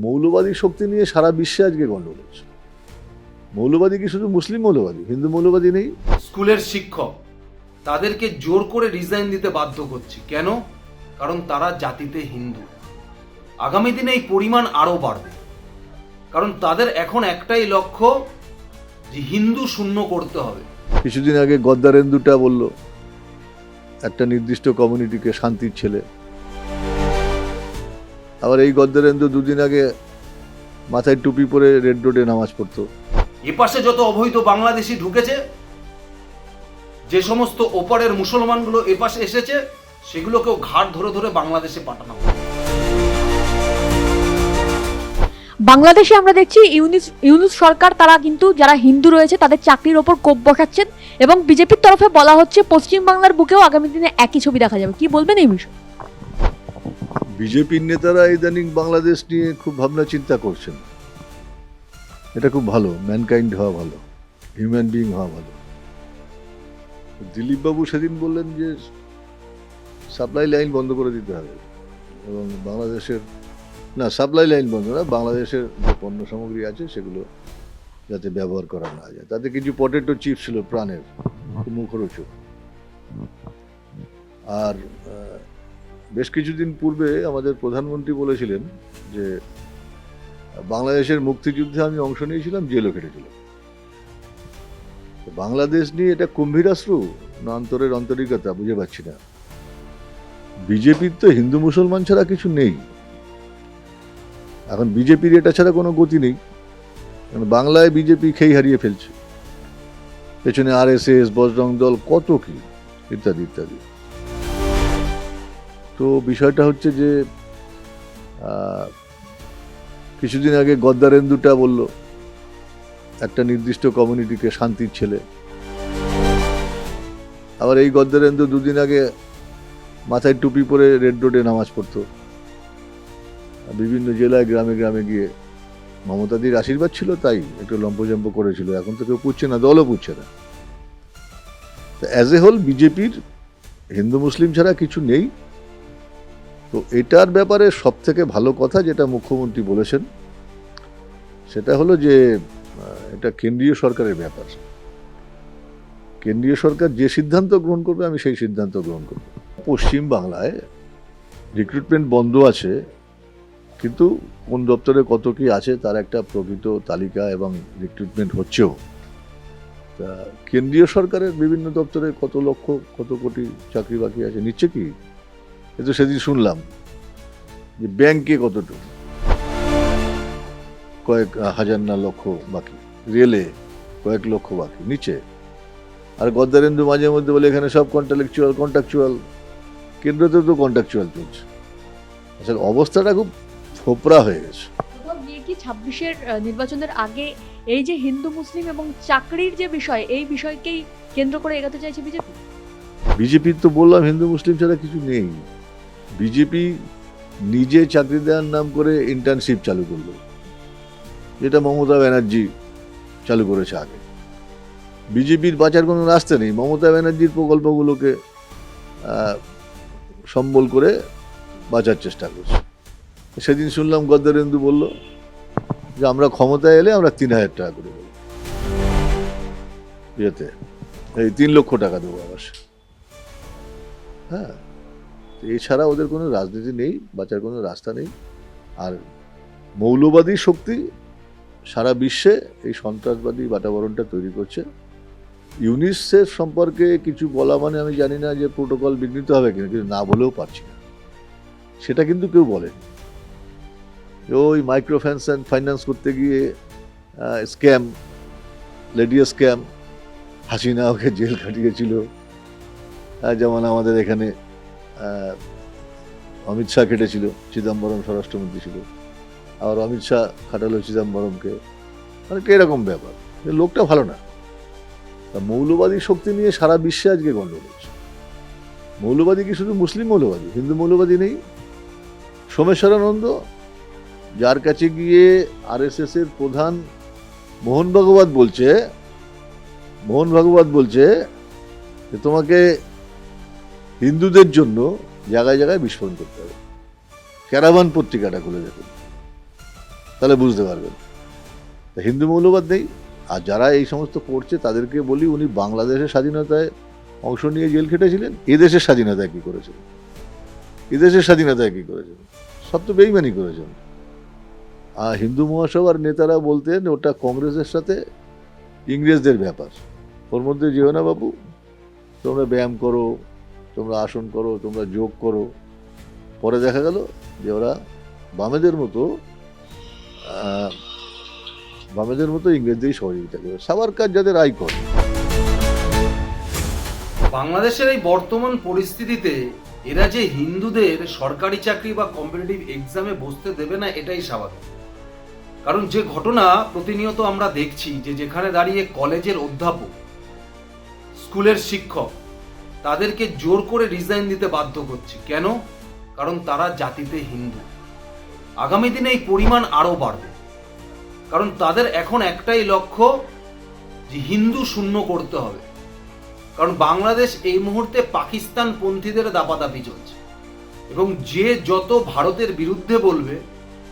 মৌলবাদী শক্তি নিয়ে সারা বিশ্বে আজকে গন্ডগোল হচ্ছে। মৌলবাদী কি শুধু মুসলিম মৌলবাদী? হিন্দু মৌলবাদী নেই। স্কুলের শিক্ষক তাদেরকে জোর করে রিজাইন দিতে বাধ্য করছি। কেন? কারণ তারা জাতিতে হিন্দু। আগামী দিনে এই পরিমাণ আরও বাড়বে। কারণ তাদের এখন একটাই লক্ষ্য যে হিন্দু শূন্য করতে হবে। কিছুদিন আগে গদ্দারেন্দুটা বলল একটা নির্দিষ্ট কমিউনিটিকে শান্তির ছেলে আবার এই গদ্দারেন্দু দুদিন আগে মাথায় টুপি পরে রেড রোডে নামাজ পড়তো। এপাশে যত অবৈধ বাংলাদেশি ঢুকেছে যে সমস্ত ওপারের মুসলমানগুলো এপাশে এসেছে সেগুলোকেও ঘাট ধরে ধরে বাংলাদেশে পাঠানো বাংলাদেশে আমরা দেখছি ইউনিস ইউনুস সরকার তারা কিন্তু যারা হিন্দু রয়েছে তাদের চাকরির ওপর কোপ বসাচ্ছেন এবং বিজেপির তরফে বলা হচ্ছে পশ্চিম বাংলার বুকেও আগামী দিনে একই ছবি দেখা যাবে। কি বলবেন এই বিষয়ে? বিজেপির নেতারা ইদানিং বাংলাদেশ নিয়ে খুব ভাবনা চিন্তা করছেন। এটা খুব ভালো ম্যানকাইন্ড হওয়া ভালো হিউম্যান বিইং হওয়া ভালো। দিলীপ বাবু সেদিন বললেন যে সাপ্লাই লাইন বন্ধ করে দিতে হবে। এবং বাংলাদেশের, না সাপ্লাই লাইন বন্ধ না, বাংলাদেশের যে পণ্য সামগ্রী আছে, সেগুলো যাতে ব্যবহার করা না যায়। তাতে কিছু পটেটো চিপস ছিল প্রাণের, মুখরোচক। আর বেশ কিছুদিন পূর্বে আমাদের প্রধানমন্ত্রী বলেছিলেন যে বাংলাদেশের মুক্তিযুদ্ধে আমি অংশ নিয়েছিলাম, জেলও কেটেছিলাম বাংলাদেশ নিয়ে এটা কুম্ভীরাশ্রু না, অন্তরের আন্তরিকতা, বুঝে পাচ্ছি না। বিজেপির তো হিন্দু মুসলমান ছাড়া কিছু নেই। এখন বিজেপির এটা ছাড়া কোনো গতি নেই। বাংলায় বিজেপি খেই হারিয়ে ফেলছে। পেছনে আর এস এস বজরং দল, কত কি, ইত্যাদি ইত্যাদি। তো বিষয়টা হচ্ছে যে কিছুদিন আগে গদ্দারেন্দুটা বলল, একটা নির্দিষ্ট কমিউনিটিকে শান্তির ছেলে। আবার এই গদ্দারেন্দু দুদিন আগে মাথায় টুপি পরে রেড রোডে নামাজ পড়তো। বিভিন্ন জেলায়, গ্রামে গ্রামে গিয়ে। মমতাদির আশীর্বাদ ছিল তাই, একটু লম্পজম্প করেছিল। এখন তো কেউ পুচ্ছে না, দলও পুচ্ছে না। অ্যাজ এ হোল বিজেপির হিন্দু মুসলিম ছাড়া কিছু নেই। তো এটার ব্যাপারে সব থেকে ভালো কথা যেটা মুখ্যমন্ত্রী বলেছেন, সেটা হলো যে এটা কেন্দ্রীয় সরকারের ব্যাপার। কেন্দ্রীয় সরকার যে সিদ্ধান্ত গ্রহণ করবে, আমি সেই সিদ্ধান্ত গ্রহণ করব। পশ্চিম বাংলায় রিক্রুটমেন্ট বন্ধ আছে, কিন্তু কোন দপ্তরে কত কি আছে তার একটা প্রকৃত তালিকা এবং রিক্রুটমেন্ট হচ্ছেও। তা কেন্দ্রীয় সরকারের বিভিন্ন দপ্তরে কত লক্ষ, কত কোটি চাকরি বাকি আছে, নিচ্ছে কি? এ তো সেদিন শুনলাম যে ব্যাংকে কতটুকু? কয়েক হাজার না লক্ষ বাকি। রেলে কয়েক লক্ষ বাকি নিচে। আর গদ্দারেন্দু মাঝে মধ্যে বলে এখানে সব কন্ট্রাকচুয়াল কন্ট্রাকচুয়াল কেন্দ্রতেও তো কন্ট্রাকচুয়াল চলছে। আসলে অবস্থাটা খুব ফোপরা হয়ে গেছে। কি ছাব্বিশের নির্বাচনের আগে এই যে হিন্দু মুসলিম এবং চাকরির যে বিষয় এই বিষয়কেই কেন্দ্র করে এগোতে চাইছে বিজেপি? বিজেপির তো বললাম হিন্দু মুসলিম ছাড়া কিছু নেই। বিজেপি নিজে চাকরি দেওয়ার নাম করে ইন্টার্নশিপ চালু করল। যেটা মমতা ব্যানার্জি চালু করেছে আগে। বিজেপির বাঁচার কোনো রাস্তা নেই। মমতা ব্যানার্জির প্রকল্পগুলোকে সম্বল করে বাঁচার চেষ্টা করছে। সেদিন শুনলাম গদ্দারেন্দু বলল যে, আমরা ক্ষমতায় এলে আমরা তিন হাজার টাকা করে দেবো। ইয়েতে, এই তিন লক্ষ টাকা দেবো আবার হ্যাঁ। এছাড়া ওদের কোনো রাজনীতি নেই, বাঁচার কোনো রাস্তা নেই। আর মৌলবাদী শক্তি সারা বিশ্বে এই সন্ত্রাসবাদী বাতাবরণটা তৈরি করছে। ইউনিসেফ সম্পর্কে কিছু বলা মানে আমি জানি না যে প্রোটোকল বিঘ্নিত হবে কিনা, কিন্তু না বলেও পারছি না। সেটা কিন্তু কেউ বলেনি। ওই মাইক্রো ফাইন্যান্স করতে গিয়ে স্ক্যাম লেডিও স্ক্যাম হাসিনা ওকে জেল খাটিয়েছিল। যেমন আমাদের এখানে অমিত শাহ কেটেছিল চিদম্বরম স্বরাষ্ট্রমন্ত্রী ছিল। আবার অমিত শাহ খাটালো চিদম্বরমকে। মানে এরকম ব্যাপার? লোকটা ভালো না। তা মৌলবাদী শক্তি নিয়ে সারা বিশ্বে আজকে গন্ডগোল হচ্ছে। মৌলবাদী কি শুধু মুসলিম মৌলবাদী? হিন্দু মৌলবাদী নেই। সোমেশ্বরানন্দ, যার কাছে গিয়ে আরএসএস এর প্রধান মোহন ভাগবত বলছে, মোহন ভাগবত বলছে যে তোমাকে হিন্দুদের জন্য জায়গায় জায়গায় বিস্ফোরণ করতে হবে। ক্যারাবান পত্রিকাটা খুলে দেখুন। তাহলে বুঝতে পারবেন। হিন্দু মৌলবাদ নেই। আর যারা এই সমস্ত করছে, তাদেরকে বলি উনি বাংলাদেশের স্বাধীনতায় অংশ নিয়ে জেল খেটেছিলেন। এদেশের স্বাধীনতায় কি করেছিলেন এদেশের স্বাধীনতায় কি করেছেন? সব তো বেইমানি করেছেন। আর হিন্দু মহাসভার নেতারা বলতেন, ওটা কংগ্রেসের সাথে ইংরেজদের ব্যাপার। ওর মধ্যে যেও না বাবু। তোমরা ব্যায়াম করো তোমরা আসন করো, তোমরা যোগ করো। পরে দেখা গেল যে ওরা বামেদের মতো বামেদের মতো ইংরেজদেরই সহযোগিতা করে। সাবারকার যাদের আয় আইকন বাংলাদেশের এই বর্তমান পরিস্থিতিতে এরা যে হিন্দুদের সরকারি চাকরি বা কম্পিটিটিভ এক্সামে বসতে দেবে না, এটাই স্বাভাবিক। কারণ যে ঘটনা প্রতিনিয়ত আমরা দেখছি যে যেখানে দাঁড়িয়ে কলেজের অধ্যাপক, স্কুলের শিক্ষক তাদেরকে জোর করে রিজাইন দিতে বাধ্য করছে। কেন? কারণ তারা জাতিতে হিন্দু। আগামী দিনে এই পরিমাণ আরও বাড়বে। কারণ তাদের এখন একটাই লক্ষ্য যে হিন্দু শূন্য করতে হবে। কারণ বাংলাদেশ এই মুহূর্তে পাকিস্তান পন্থীদের দাপাদাপি চলছে। এবং যে যত ভারতের বিরুদ্ধে বলবে,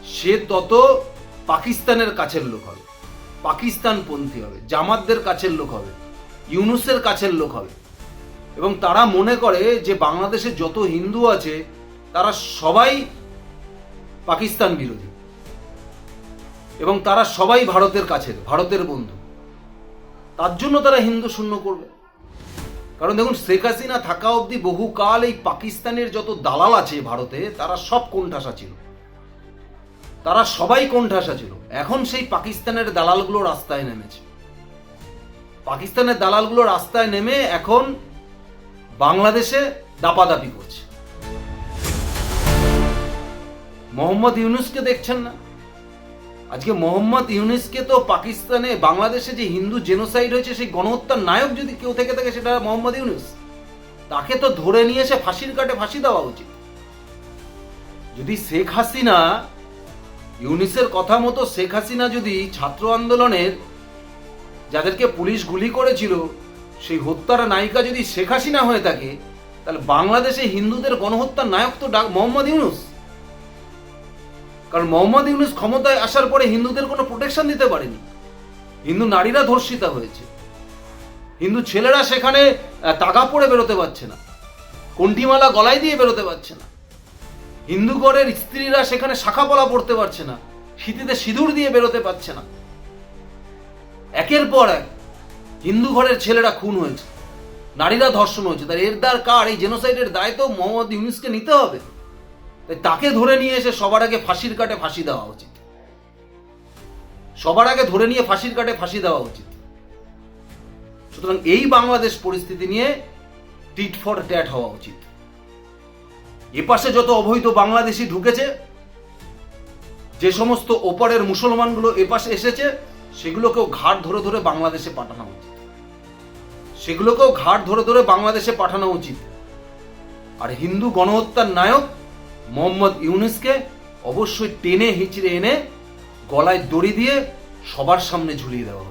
সে তত পাকিস্তানের কাছের লোক হবে। পাকিস্তান পন্থী হবে, জামাতদের কাছের লোক হবে, ইউনুসের কাছের লোক হবে। এবং তারা মনে করে যে বাংলাদেশে যত হিন্দু আছে, তারা সবাই পাকিস্তান বিরোধী। এবং তারা সবাই ভারতের কাছের, ভারতের বন্ধু। তার জন্য তারা হিন্দু শূন্য করবে। কারণ দেখুন, শেখ হাসিনা থাকা অবধি বহুকাল এই পাকিস্তানের যত দালাল আছে ভারতে, তারা সব কোণঠাসা ছিল। তারা সবাই কোণঠাসা ছিল। এখন সেই পাকিস্তানের দালালগুলো রাস্তায় নেমেছে। পাকিস্তানের দালালগুলো রাস্তায় নেমে এখন বাংলাদেশে দাপাদাপি করছে। মোহাম্মদ ইউনুসকে দেখছেন না? আজকে মোহাম্মদ ইউনুসকে তো পাকিস্তানে, বাংলাদেশে যে হিন্দু জেনোসাইড হয়েছে, সেই গণহত্যার নায়ক যদি কেউ থেকে থাকে, সেটা মোহাম্মদ ইউনুস। তাকে তো ধরে নিয়ে এসে ফাঁসির কাটে ফাঁসি দেওয়া উচিত। যদি শেখ হাসিনা, ইউনিসের কথা মতো শেখ হাসিনা যদি ছাত্র আন্দোলনের, যাদেরকে পুলিশ গুলি করেছিল সেই হত্যার নায়িকা যদি শেখ হাসিনা হয়ে থাকে, তাহলে বাংলাদেশে হিন্দুদের গণহত্যার নায়ক তো মোহাম্মদ ইউনুস। কারণ মোহাম্মদ ইউনুস ক্ষমতায় আসার পরে হিন্দুদের কোনো প্রোটেকশন দিতে পারেনি। হিন্দু নারীরা ধর্ষিতা হয়েছে। হিন্দু ছেলেরা সেখানে তাগা পরে বেরোতে পারছে না। কণ্ঠিমালা গলায় দিয়ে বেরোতে পারছে না। হিন্দু ঘরের স্ত্রীরা সেখানে শাখা পলা পড়তে পারছে না। শীতিতে সিঁদুর দিয়ে বেরোতে পারছে না। একের পর এক হিন্দু ঘরের ছেলেরা খুন হয়েছে। নারীরা ধর্ষণ হয়েছে। তার এর দার কার? এই জেনোসাইডের দায় তো মোহাম্মদ ইউনুসকে নিতে হবে। তাই তাকে ধরে নিয়ে এসে সবার আগে ফাঁসির কাটে ফাঁসি দেওয়া উচিত। সবার আগে ধরে নিয়ে ফাঁসির কাটে ফাঁসি দেওয়া উচিত। সুতরাং এই বাংলাদেশ পরিস্থিতি নিয়ে টিট ফর ট্যাট হওয়া উচিত। এপাশে যত অবৈধ বাংলাদেশি ঢুকেছে, যে সমস্ত ওপারের মুসলমানগুলো এপাশে এসেছে সেগুলোকেও ঘাট ধরে ধরে বাংলাদেশে পাঠানো উচিত। সেগুলোকেও ঘাট ধরে ধরে বাংলাদেশে পাঠানো উচিত। আর হিন্দু গণহত্যার নায়ক মোহাম্মদ ইউনুসকে অবশ্যই টেনে হিচড়ে এনে গলায় দড়ি দিয়ে সবার সামনে ঝুলিয়ে দেওয়া